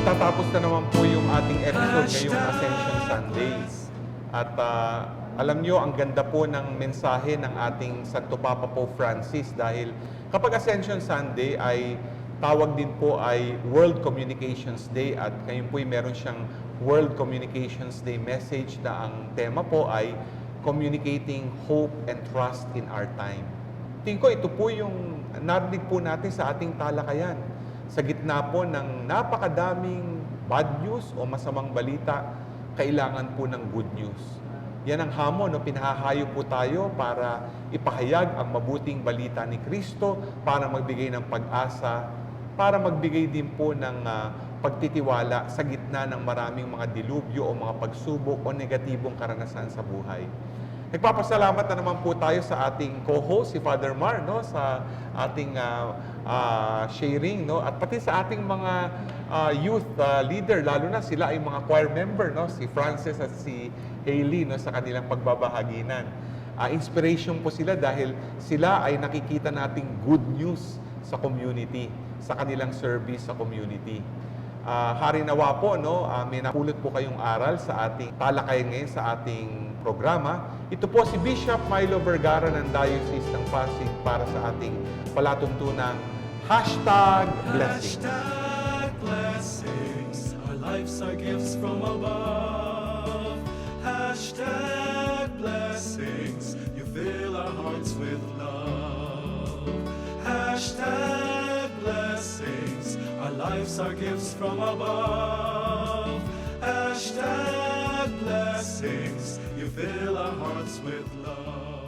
Natapos na naman po yung ating episode ngayong Ascension Sunday. At ah, alam nyo, ang ganda po ng mensahe ng ating Santo Papa Pope Francis dahil kapag Ascension Sunday ay tawag din po ay World Communications Day at ngayon po ay meron siyang World Communications Day message na ang tema po ay Communicating Hope and Trust in Our Time. Tingin ko ito po yung narinig po natin sa ating talakayan. Sa gitna po ng napakadaming bad news o masamang balita, kailangan po ng good news. Yan ang hamon, no? pinahahayo po tayo para ipahayag ang mabuting balita ni Kristo, para magbigay ng pag-asa, para magbigay din po ng ah, pagtitiwala sa gitna ng maraming mga dilubyo o mga pagsubok o negatibong karanasan sa buhay. Nagpapasalamat na naman po tayo sa ating co-host, si Father Mar, no? sa ating ah, ah, sharing, no? at pati sa ating mga ah, youth ah, leader, lalo na sila ay mga choir member, no? si Francis at si Hailey no? sa kanilang pagbabahaginan. Ah, inspiration po sila dahil sila ay nakikita nating good news sa community, sa kanilang service sa community. Ah, hari nawa po, no, ah, may napulot po kayong aral sa ating talakayan ngayon sa ating programa. Ito po si Bishop Milo Vergara ng Diocese ng Pasig para sa ating palatuntunang Hashtag Blessing. Hashtag blessings. Our lives are gifts from above. Hashtag blessings. You fill our hearts with love. Hashtag blessings. Our lives are gifts from above. Hashtag blessings. Fill our hearts with love.